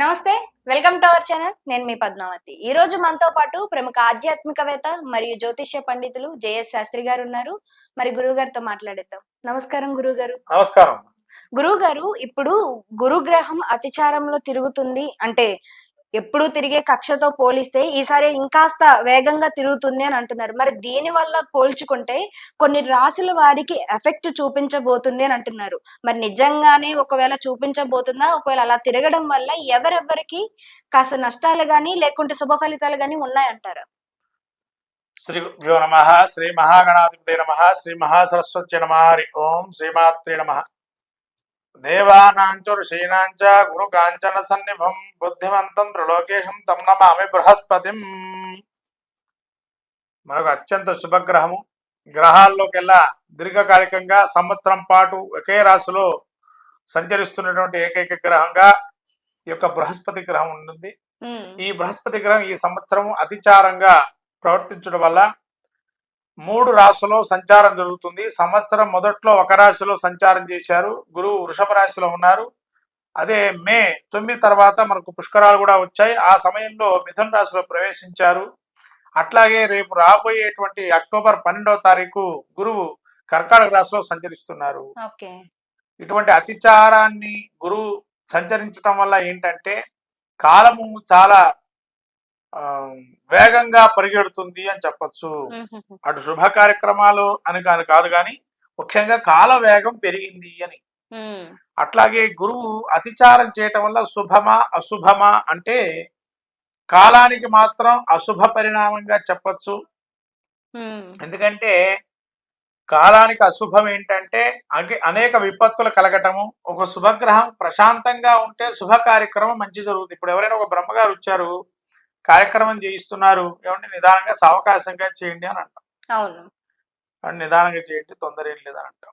నమస్తే welcome to our channel. నేను మీ పద్మావతి. ఈ రోజు మనతో పాటు ప్రముఖ ఆధ్యాత్మికవేత్త మరియు జ్యోతిష్య పండితులు జేఎస్ శాస్త్రి గారు ఉన్నారు. మరి గురువు గారితో మాట్లాడేద్దాం. నమస్కారం గురువు గారు. నమస్కారం. గురువు గారు ఇప్పుడు గురుగ్రహం అతిచారంలో తిరుగుతుంది అంటే ఎప్పుడు తిరిగే కక్షతో పోలిస్తే ఈసారి ఇంకాస్త వేగంగా తిరుగుతుంది అని అంటున్నారు. మరి దీని వల్ల పోల్చుకుంటే కొన్ని రాశుల వారికి ఎఫెక్ట్ చూపించబోతుంది అని అంటున్నారు. మరి నిజంగానే ఒకవేళ చూపించబోతుందా? ఒకవేళ అలా తిరగడం వల్ల ఎవరెవరికి కాస్త నష్టాలు గాని లేకుంటే శుభ ఫలితాలు గాని ఉన్నాయంటారు? శ్రీ గురుభ్యో నమ. శ్రీ మహాగణాధిపతి నమ. శ్రీ మహాసరస్వతి నమ. హరి ఓం. శ్రీమాత్రి నమ. దేవానాంచ గురు కాంచన సన్నిభం బుద్ధిమంతం త్రిలోకేశం తం నమామి బృహస్పతిం. మనకు అత్యంత శుభగ్రహము. గ్రహాల్లోకెల్లా దీర్ఘకాలికంగా సంవత్సరం పాటు ఒకే రాశిలో సంచరిస్తున్నటువంటి ఏకైక గ్రహంగా ఈ యొక్క బృహస్పతి గ్రహం ఉంటుంది. ఈ బృహస్పతి గ్రహం ఈ సంవత్సరం అతిచారంగా ప్రవర్తించడం వల్ల మూడు రాశుల్లో సంచారం జరుగుతుంది. సంవత్సరం మొదట్లో ఒక రాశిలో సంచారం చేశారు. గురువు వృషభ రాశిలో ఉన్నారు. అదే మే తొమ్మిది తర్వాత మనకు పుష్కరాలు కూడా వచ్చాయి. ఆ సమయంలో మిథున రాశిలో ప్రవేశించారు. అట్లాగే రేపు రాబోయేటువంటి అక్టోబర్ పన్నెండవ తారీఖు గురువు కర్కాటక రాశిలో సంచరిస్తున్నారు. ఇటువంటి అతిచారాన్ని గురువు సంచరించటం వల్ల ఏంటంటే కాలము చాలా వేగంగా పరిగెడుతుంది అని చెప్పొచ్చు. అటు శుభ కార్యక్రమాలు అని కాని కాదు కానీ ముఖ్యంగా కాల వేగం పెరిగింది అని. అట్లాగే గురువు అతిచారం చేయటం వల్ల శుభమా అశుభమా అంటే కాలానికి మాత్రం అశుభ పరిణామంగా చెప్పొచ్చు. ఎందుకంటే కాలానికి అశుభం ఏంటంటే అనేక విపత్తులు కలగటము. ఒక శుభగ్రహం ప్రశాంతంగా ఉంటే శుభ కార్యక్రమం మంచి జరుగుతుంది. ఇప్పుడు ఎవరైనా ఒక బ్రహ్మగారు వచ్చారు కార్యక్రమం చేయిస్తున్నారు. ఏమంటే నిదానంగా సావకాశంగా చేయండి అని అంటాం. నిదానంగా చేయండి తొందర ఏం లేదని అంటాం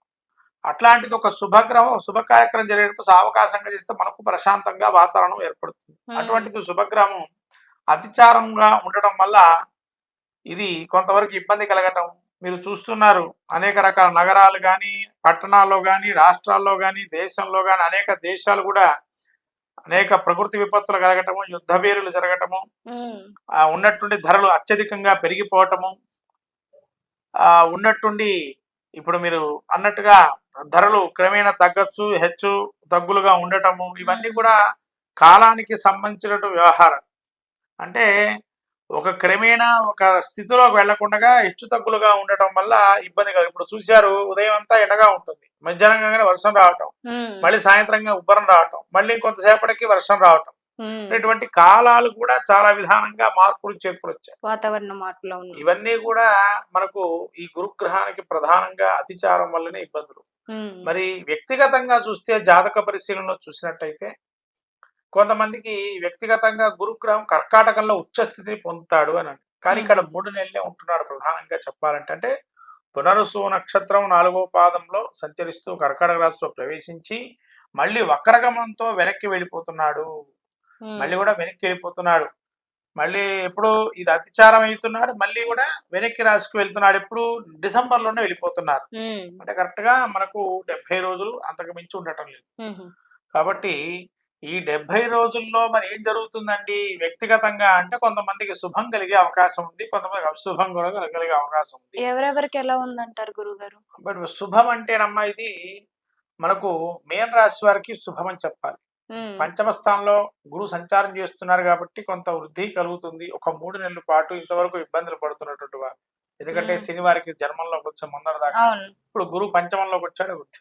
అట్లాంటిది ఒక శుభగ్రహం శుభ కార్యక్రమం జరిగేటప్పుడు సావకాశంగా చేస్తే మనకు ప్రశాంతంగా వాతావరణం ఏర్పడుతుంది. అటువంటిది శుభగ్రహం అతిచారంగా ఉండటం వల్ల ఇది కొంతవరకు ఇబ్బంది కలగటం. మీరు చూస్తున్నారు అనేక రకాల నగరాలు కానీ పట్టణాల్లో కానీ రాష్ట్రాల్లో కానీ దేశంలో కానీ అనేక దేశాలు కూడా అనేక ప్రకృతి విపత్తులు కలగటము యుద్ధ బేరులు జరగటము ఉన్నట్టుండి ధరలు అత్యధికంగా పెరిగిపోవటము ఆ ఉన్నట్టుండి ఇప్పుడు మీరు అన్నట్టుగా ధరలు క్రమేణా తగ్గచ్చు హెచ్చు తగ్గులుగా ఉండటము ఇవన్నీ కూడా కాలానికి సంబంధించిన వ్యవహారం అంటే ఒక క్రమేణా ఒక స్థితిలోకి వెళ్ళకుండా హెచ్చు తగ్గులుగా ఉండటం వల్ల ఇబ్బంది కలుగు ఇప్పుడు చూశారు ఉదయం అంతా ఎండగా ఉంటుంది. మధ్యాహ్నంగానే వర్షం రావటం. మళ్ళీ సాయంత్రంగా ఉబ్బరం రావటం. మళ్ళీ కొంతసేపటికి వర్షం రావటం. ఇటువంటి కాలాలు కూడా చాలా విధానంగా మార్పులు చేర్పులు వచ్చాయి వాతావరణ మార్పులో ఇవన్నీ కూడా మనకు ఈ గురుగ్రహానికి ప్రధానంగా అతిచారం వల్లనే ఇబ్బందులు. మరి వ్యక్తిగతంగా చూస్తే జాతక పరిశీలనలో చూసినట్టయితే కొంతమందికి వ్యక్తిగతంగా గురుగ్రహం కర్కాటకంలో ఉచ్చస్థితిని పొందుతాడు అని. కానీ ఇక్కడ మూడు నెలలే ఉంటున్నాడు ప్రధానంగా చెప్పాలంటే అంటే పునరుసు నక్షత్రం నాలుగో పాదంలో సంచరిస్తూ కర్కాటక రాశిలో ప్రవేశించి మళ్ళీ వక్రగమనంతో వెనక్కి వెళ్ళిపోతున్నాడు. మళ్ళీ కూడా వెనక్కి వెళ్ళిపోతున్నాడు. మళ్ళీ ఎప్పుడు ఇది అతిచారం అవుతున్నాడు. మళ్ళీ కూడా వెనక్కి రాసుకు వెళ్తున్నాడు. ఇప్పుడు డిసెంబర్లోనే వెళ్ళిపోతున్నారు అంటే కరెక్ట్గా మనకు డెబ్బై రోజులు అంతకు మించి ఉండటం లేదు. కాబట్టి ఈ డెబ్బై రోజుల్లో మరి ఏం జరుగుతుందండి? వ్యక్తిగతంగా అంటే కొంతమందికి శుభం కలిగే అవకాశం ఉంది కొంతమందికి అశుభం కూడా కలిగే అవకాశం ఉంది. ఎవరెవరికి ఎలా ఉందంటారు గురువు గారు బట్ శుభం అంటేనమ్మా ఇది మనకు మేన్ రాశి వారికి శుభం అని చెప్పాలి. పంచమ స్థానంలో గురువు సంచారం చేస్తున్నారు కాబట్టి కొంత వృద్ధి కలుగుతుంది. ఒక మూడు నెలల పాటు ఇంతవరకు ఇబ్బందులు పడుతున్నటువంటి వారు. ఎందుకంటే మ్మ్. శని వారికి జన్మంలోకి వచ్చే ముందర దాకా ఇప్పుడు గురువు పంచమంలోకి వచ్చాడు వృద్ధి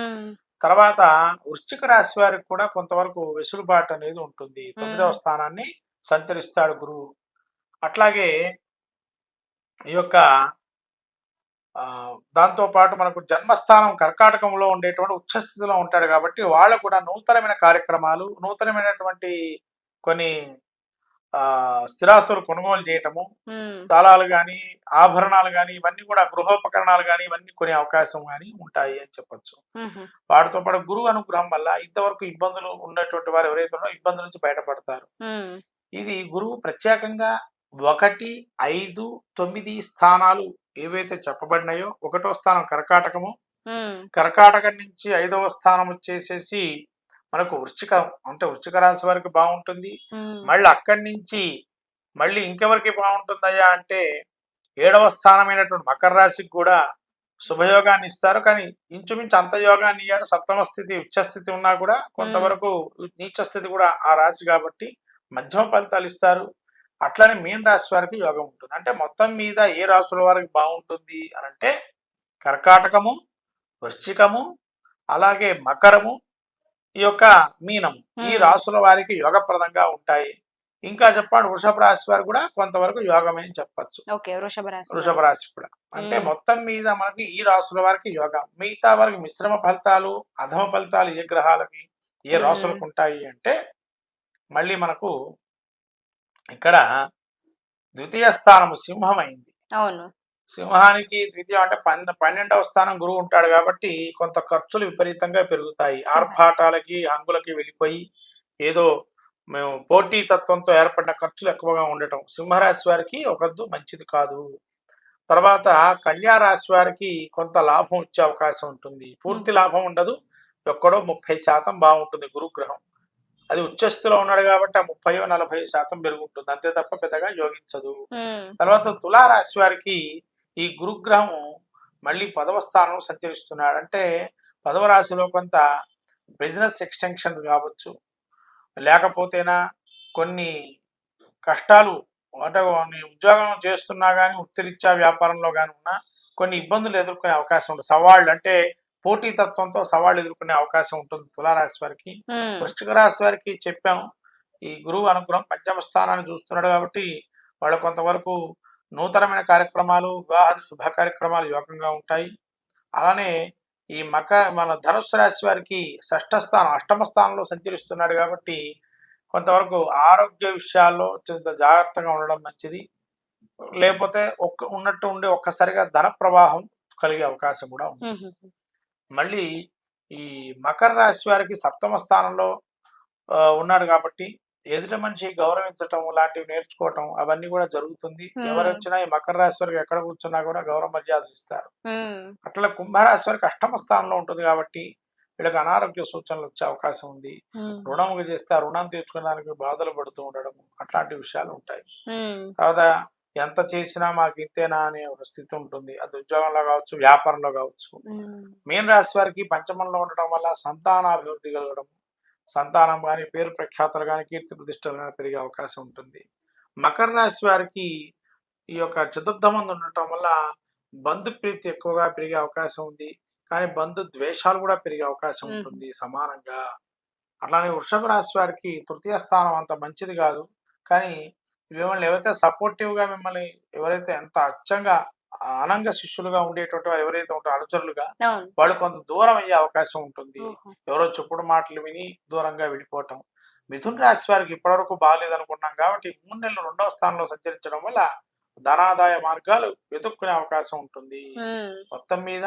ఉమ్, తర్వాత వృశ్చిక రాశి వారికి కూడా కొంతవరకు వెసులుబాటు అనేది ఉంటుంది తొమ్మిదవ మ్మ్. స్థానాన్ని సంచరిస్తాడు గురువు అట్లాగే ఈ యొక్క ఆ, దాంతో పాటు మనకు జన్మస్థానం కర్కాటకంలో ఉండేటువంటి ఉచ్చస్థితిలో ఉంటాడు కాబట్టి వాళ్ళకు కూడా నూతనమైన కార్యక్రమాలు నూతనమైనటువంటి కొన్ని స్థిరాస్తులు కొనుగోలు చేయటము స్థలాలు కానీ ఆభరణాలు కానీ ఇవన్నీ కూడా గృహోపకరణాలు కానీ ఇవన్నీ కొనే అవకాశం కానీ ఉంటాయి అని చెప్పొచ్చు. వాటితో పాటు గురువు అనుగ్రహం వల్ల ఇంతవరకు ఇబ్బందులు ఉన్నటువంటి వారు ఎవరైతే ఉన్నారో ఇబ్బందుల నుంచి బయటపడతారు. ఇది గురువు ప్రత్యేకంగా ఒకటి ఐదు తొమ్మిది స్థానాలు ఏవైతే చెప్పబడినాయో ఒకటో స్థానం కర్కాటకము. కర్కాటకం నుంచి ఐదవ స్థానం వచ్చేసేసి మనకు వృచ్చిక అంటే వృచ్చిక రాశి వారికి బాగుంటుంది. మళ్ళీ అక్కడి నుంచి మళ్ళీ ఇంకెవరికి బాగుంటుందయ్యా అంటే ఏడవ స్థానమైనటువంటి మకర రాశికి కూడా శుభయోగాన్ని ఇస్తారు. కానీ ఇంచుమించు అంత యోగాన్ని ఇయ్యాడు. సప్తమ స్థితి ఉచ్చస్థితి ఉన్నా కూడా కొంతవరకు నీచ స్థితి కూడా ఆ రాశి కాబట్టి మధ్యమ ఫలితాలు ఇస్తారు. అట్లనే మీన రాశి వారికి యోగం ఉంటుంది. అంటే మొత్తం మీద ఏ రాశుల వారికి బాగుంటుంది అని అంటే కర్కాటకము వృశ్చికము అలాగే మకరము ఈ యొక్క మీనము ఈ. రాశుల వారికి యోగప్రదంగా ఉంటాయి. ఇంకా చెప్పండి వృషభ రాశి వారు కూడా కొంతవరకు యోగమే అని చెప్పచ్చు. వృషభ రాశి కూడా. అంటే. మొత్తం మీద మనకి ఈ రాశుల వారికి యోగం. మిగతా వారికి మిశ్రమ ఫలితాలు అధమ ఫలితాలు ఏ గ్రహాలకి ఏ. రాశులకు ఉంటాయి అంటే మళ్ళీ మనకు ఇక్కడ ద్వితీయ స్థానము సింహం అయింది. అవును. సింహానికి ద్వితీయ అంటే పన్నె పన్నెండవ స్థానం గురువు ఉంటాడు కాబట్టి కొంత ఖర్చులు విపరీతంగా పెరుగుతాయి. ఆర్భాటాలకి హంగులకి వెళ్ళిపోయి ఏదో మేము పోటీ తత్వంతో ఏర్పడిన ఖర్చులు ఎక్కువగా ఉండటం. సింహరాశి వారికి ఒకద్దు మంచిది కాదు. తర్వాత కన్యా రాశి వారికి కొంత లాభం వచ్చే అవకాశం ఉంటుంది. పూర్తి లాభం ఉండదు. ఎక్కడో ముప్పై శాతం బాగుంటుంది గురుగ్రహం. అది ఉచ్చస్థితిలో ఉన్నాడు కాబట్టి ఆ ముప్పై నలభై శాతం పెరుగుంటుంది. అంతే తప్ప పెద్దగా యోగించదు. తర్వాత తులారాశి వారికి ఈ గురుగ్రహం మళ్ళీ పదవ స్థానం సంచరిస్తున్నాడు. అంటే పదవ రాశిలో కొంత బిజినెస్ ఎక్స్టెన్షన్స్ కావచ్చు. లేకపోతేనా కొన్ని కష్టాలు అంటే ఉద్యోగం చేస్తున్నా కానీ వృత్తిరీత్యా వ్యాపారంలో కానీ ఉన్నా కొన్ని ఇబ్బందులు ఎదుర్కొనే అవకాశం ఉంటుంది. సవాళ్ళు అంటే పోటీతత్వంతో సవాళ్ళు ఎదుర్కొనే అవకాశం ఉంటుంది తులారాశి వారికి. వృశ్చిక రాశి వారికి చెప్పాం. ఈ గురువు అనుగ్రహం పంచమ స్థానాన్ని చూస్తున్నాడు కాబట్టి వాళ్ళు కొంతవరకు నూతనమైన కార్యక్రమాలు వివాహాది శుభ కార్యక్రమాలు యోగంగా ఉంటాయి. అలానే ఈ మక మన ధనుస్సు రాశి వారికి షష్ఠ స్థానం అష్టమ స్థానంలో సంచరిస్తున్నాడు కాబట్టి కొంతవరకు ఆరోగ్య విషయాల్లో కొంత జాగ్రత్తగా ఉండడం మంచిది. లేకపోతే ఒక్క ఉన్నట్టు ఉండి ఒక్కసారిగా ధన ప్రవాహం కలిగే అవకాశం కూడా ఉంది. మళ్ళీ ఈ మకర రాశి వారికి సప్తమ స్థానంలో ఉన్నాడు కాబట్టి ఎదుటి మనిషి గౌరవించటం లాంటివి నేర్చుకోవటం అవన్నీ కూడా జరుగుతుంది. ఎవరు వచ్చినా ఈ మకర రాశి వారికి ఎక్కడ కూర్చున్నా కూడా గౌరవ మర్యాదలు ఇస్తారు. అట్లా కుంభరాశి వారికి అష్టమ స్థానంలో ఉంటుంది కాబట్టి వీళ్ళకి అనారోగ్య సూచనలు వచ్చే అవకాశం ఉంది. రుణం చేస్తే ఆ రుణం తీర్చుకోవడానికి బాధలు పడుతూ ఉండడం అట్లాంటి విషయాలు ఉంటాయి. తర్వాత ఎంత చేసినా మాకు ఇంతేనా అనే ఒక స్థితి ఉంటుంది. అది ఉద్యోగంలో కావచ్చు వ్యాపారంలో కావచ్చు. మీన రాశి వారికి పంచమంలో ఉండటం వల్ల సంతానాభివృద్ధి కలగడం సంతానం కానీ పేరు ప్రఖ్యాతలు కానీ కీర్తి ప్రతిష్టలు కానీ పెరిగే అవకాశం ఉంటుంది. మకర రాశి వారికి ఈ యొక్క చతుర్థ మంది ఉండటం వల్ల బంధు ప్రీతి ఎక్కువగా పెరిగే అవకాశం ఉంది. కానీ బంధు ద్వేషాలు కూడా పెరిగే అవకాశం. ఉంటుంది సమానంగా. అట్లానే వృషభ రాశి వారికి తృతీయ స్థానం అంత మంచిది కాదు. కానీ మిమ్మల్ని ఎవరైతే supportive గా మిమ్మల్ని ఎవరైతే ఎంత అచ్చంగా అనంగ శిష్యులుగా ఉండేటువంటి వారు ఎవరైతే ఉంటారో అనుచరులుగా వాళ్ళు కొంత దూరం అయ్యే అవకాశం ఉంటుంది. ఎవరో చెప్పుడు మాటలు విని దూరంగా వెళ్ళిపోవటం. మిథున రాశి వారికి ఇప్పటివరకు బాగాలేదు అనుకున్నాం కాబట్టి మూడు నెలలు రెండవ స్థానంలో సంచరించడం వల్ల ధనాదాయ మార్గాలు వెతుక్కునే అవకాశం ఉంటుంది. మొత్తం మీద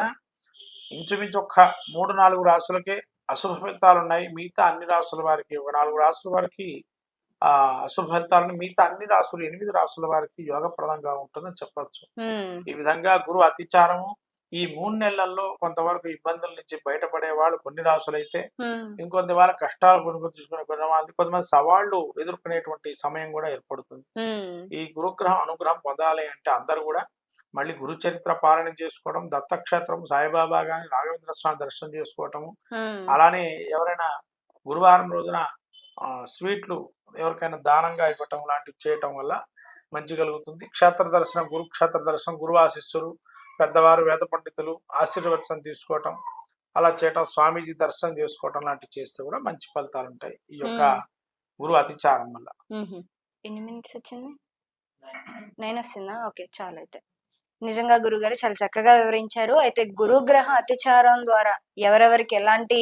ఇంచుమించు ఒక్క మూడు నాలుగు రాసులకే అశుభ ఫలితాలు ఉన్నాయి మిగతా అన్ని రాసుల వారికి ఒక నాలుగు రాసుల వారికి ఆ అశుభ ఫలితాలను మిగతా అన్ని రాసులు ఎనిమిది రాసుల వారికి యోగప్రదంగా ఉంటుందని చెప్పొచ్చు. ఈ విధంగా గురు అతిచారము ఈ మూడు నెలల్లో కొంతవరకు ఇబ్బందుల నుంచి బయటపడే వాళ్ళు కొన్ని రాసులైతే ఉమ్, ఇంకొంత వాళ్ళ కష్టాలు కొనుగోలు కొంతమంది కొంతమంది సవాళ్ళు ఎదుర్కొనేటువంటి సమయం కూడా ఏర్పడుతుంది. ఈ గురుగ్రహం అనుగ్రహం పొందాలి అంటే అందరూ కూడా మళ్ళీ గురు చరిత్ర పాలన చేసుకోవడం దత్తక్షేత్రం సాయిబాబా గాని రాఘవేంద్ర స్వామి దర్శనం చేసుకోవటము అలానే ఎవరైనా గురువారం రోజున ఆ, స్వీట్లు ఎవరికైనా దానంగా ఇవ్వటం లాంటివి చేయటం వల్ల మంచి కలుగుతుంది. క్షేత్ర దర్శనం గురు క్షేత్ర దర్శనం గురు ఆశిస్సులు పెద్దవారు వేద పండితులు ఆశీర్వచనం తీసుకోవటం అలా చేయటం స్వామీజీ దర్శనం చేసుకోవటం లాంటివి చేస్తే కూడా మంచి ఫలితాలు ఉంటాయి. ఈ యొక్క మ్మ్. గురు అతిచారం వల్ల. ఎన్ని మినిట్స్ వచ్చింది? నైన్ వస్తుందా? ఓకే చాలు అయితే. నిజంగా గురుగారు చాలా చక్కగా వివరించారు. అయితే గురుగ్రహ అతిచారం ద్వారా ఎవరెవరికి ఎలాంటి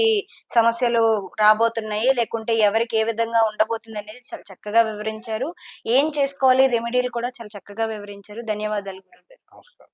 సమస్యలు రాబోతున్నాయి లేకుంటే ఎవరికి ఏ విధంగా ఉండబోతుంది అనేది చాలా చక్కగా వివరించారు. ఏం చేసుకోవాలి రెమెడీలు కూడా చాలా చక్కగా వివరించారు. ధన్యవాదాలు గురుగారు. నమస్కారం.